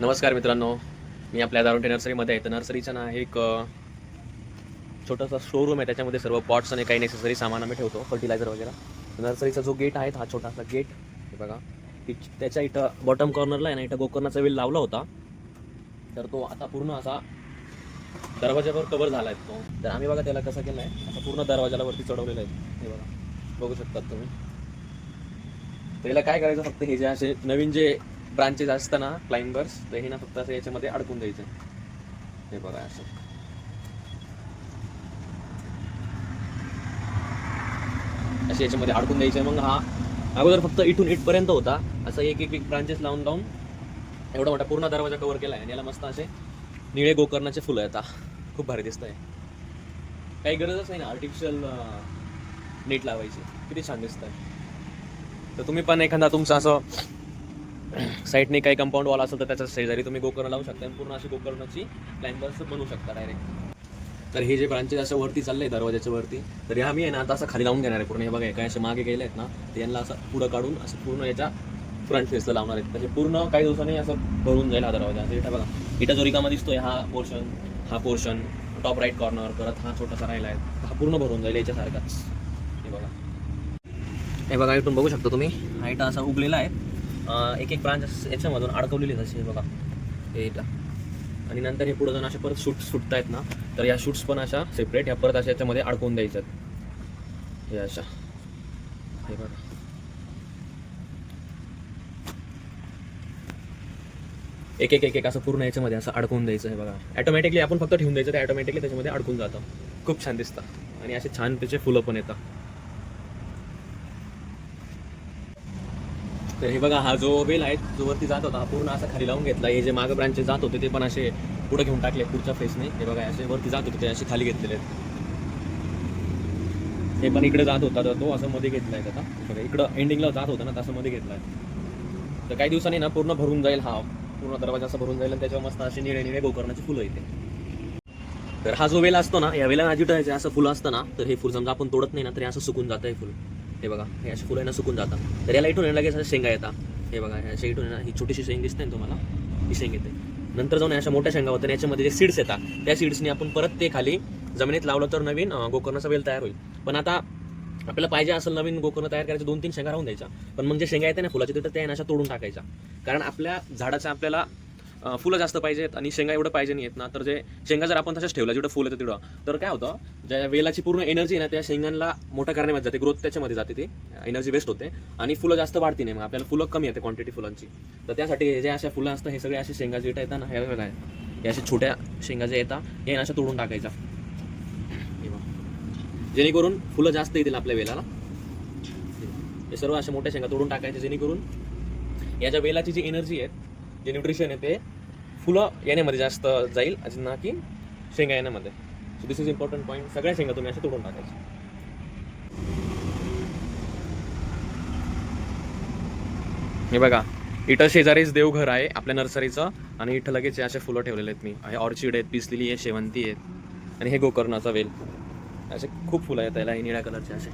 नमस्कार मित्रांनो. मी आपल्या दारुंटे नर्सरीमध्ये आहे. तर नर्सरीचं ना एक छोटासा शोरूम आहे. त्याच्यामध्ये सर्व पॉट्स आणि काही नेसेसरी सामान आम्ही ठेवतो. फर्टिलायझर वगैरे. नर्सरीचा जो गेट आहे हा छोटासा गेट हे बघा. त्याच्या इथं बॉटम कॉर्नरला आहे ना इथं गोकर्णाचा वेल लावला होता. तर तो आता पूर्ण असा दरवाजावर कवर झाला आहे तो. तर आम्ही बघा त्याला कसा केला आहे असा पूर्ण दरवाजाला वरती चढवलेला आहे. हे बघा. बघू शकतात तुम्ही. त्याला काय करायचं? फक्त हे जे असे नवीन जे ब्रांचेस असताना क्लाइंबर्स तर हे ना फक्त असं याच्यामध्ये अडकून द्यायचं हे बघा असं. असे याच्यामध्ये अडकून द्यायचं मग हा अगोदर फक्त इथून इथपर्यंत होता. असं एक एक एक ब्रांचेस लावून लावून एवढा मोठा पूर्ण दरवाजा कव्हर केला आहे. आणि याला मस्त असे निळे गोकर्णाचे फुलं येतात खूप भारी दिसत आहे काही गरजच नाही ना आर्टिफिशियल नीट लावायची. किती छान दिसत आहे तर तुम्ही पण एखादा तुमचं असं साईडने काही कंपाऊंड वॉल असेल तर त्याच्या शेजारी तुम्ही गोकर्ण लावू शकता आणि पूर्ण अशी गोकर्णाची क्लाइंबर्स बनवू शकता डायरेक्ट तर हे जे ब्रांचेस असं वरती चालले दरवाजाच्या वरती तर हे आम्ही आहे ना आता असं खाली लावून घेणार आहे पूर्ण. हे बघा काय असे मागे गेले आहेत ना ते यांना असं पुढं काढून असं पूर्ण याच्या फ्रंट फेसला लावणार आहेत. म्हणजे पूर्ण काही दिवसांनी असं भरून जाईल हा दरवाजा. इथं बघा इथं जो रिकामा दिसतोय हा पोर्शन हा पोर्शन टॉप राईट कॉर्नर परत हा छोटासा राहिला आहे. हा पूर्ण भरून जाईल याच्यासारखाच हे बघा. हे बघा इथून बघू शकता तुम्ही हा असा उगलेला आहे. एक एक ब्रांच याच्यामधून अडकवलेली असे हे बघा. हे आणि नंतर हे पुढे जाऊन असे परत शूट सुटत आहेत ना तर या शूट्स पण अशा सेपरेट ह्या परत अशा याच्यामध्ये अडकवून द्यायच्यात. हे अशा. हे बघा. एक एक एक एक असं पूर्ण याच्यामध्ये असं अडकून द्यायचं आहे बघा. ॲटोमॅटिकली आपण फक्त ठेवून द्यायचं ते ॲटोमॅटिकली त्याच्यामध्ये अडकून जातं. खूप छान दिसतं. आणि असे छान त्याचे फुलं पण येतात. तर हे बघा हा जो वेल आहे जो वरती जात होता हा पूर्ण असा खाली लावून घेतला. हे जे मागं ब्रांचेस जात होते ते पण असे पुढे घेऊन टाकले पुढच्या फेसने हे बघा असे वरती जात होते ते असे खाली घेतलेले आहेत. हे पण इकडे जात होता तर तो असं मध्ये घेतलाय आता. बघा इकडं एंडिंगला जात होता ना तसं मध्ये घेतलाय. तर काही दिवसांनी ना पूर्ण भरून जाईल हा. पूर्ण दरवाजा असा भरून जाईल आणि त्याच्यावर मस्त असे निळे निळे गोकर्णाची फुलं येते. तर हा जो वेल असतो ना या वेला जिथं असं फुलं असतं ना तर हे फुल समजा आपण तोडत नाही ना तरी असं सुकून जातं हे फुल. हे बघा हे असे फुलं ना सुकून जातात. तर याला इथून लगेच शेंगा येतात. हे बघा ह्या अशा इथून ही छोटीशी शेंग दिसते ना तुम्हाला? ही शेंग येते. नंतर जाऊन अशा मोठ्या शेंगा होतात याच्यामध्ये जे सीड्स येतात त्या सीड्सनी आपण परत ते खाली जमिनीत लावलं तर नवीन गोकर्णाचा वेल तयार होईल. पण आता आपल्याला पाहिजे असेल नवीन गोकर्ण तयार करायचं दोन तीन शेंगा राहून द्यायच्या. पण मग जे शेंगा येते ना फुलाच्या तिथं त्या अशा तोडून टाकायच्या. कारण आपल्या झाडाचा आपल्याला फुलं जास्त पाहिजेत आणि शेंगा एवढं पाहिजे नाही येत ना. तर जे शेंगा जर आपण तशाच ठेवला जेवढं फुल येतं तेवढं तर काय होतं ज्या वेलाची पूर्ण एनर्जी आहे ना त्या शेंगांना मोठं करण्यामध्ये जाते. ग्रोथ त्याच्यामध्ये जाते ते. एनर्जी वेस्ट होते. आणि फुलं जास्त वाढती नाही. मग आपल्याला फुलं कमी येते क्वांटिटी फुलांची. तर त्यासाठी हे जे अशा फुलं असतात हे सगळे असे शेंगा जे येतात ना हे बघा. हे अशा छोट्या शेंगा जे येतात हे ना अशा तोडून टाकायच्या. हे जेणेकरून फुलं जास्त येतील आपल्या वेलाला. हे सर्व अशा मोठ्या शेंगा तोडून टाकायचे जेणेकरून या ज्या वेलाची जी एनर्जी आहे जे न्यूट्रिशन आहे ते फुलं येण्यामध्ये जास्त जाईल अजून ना की शेंगा येण्यामध्ये. So this is important point सगळ्या शेंगा तुम्ही अशा तोडून टाकायच्या. हे बघा इथं शेजारीच देवघर आहे आपल्या नर्सरीचं आणि इथं लगेच असे फुलं ठेवलेले आहेत मी. हे ऑर्चिड आहेत पिसलेली आहे शेवंती आहेत आणि हे गोकर्णाचा वेल. असे खूप फुलं आहेत त्याला हे निळ्या कलरचे असे.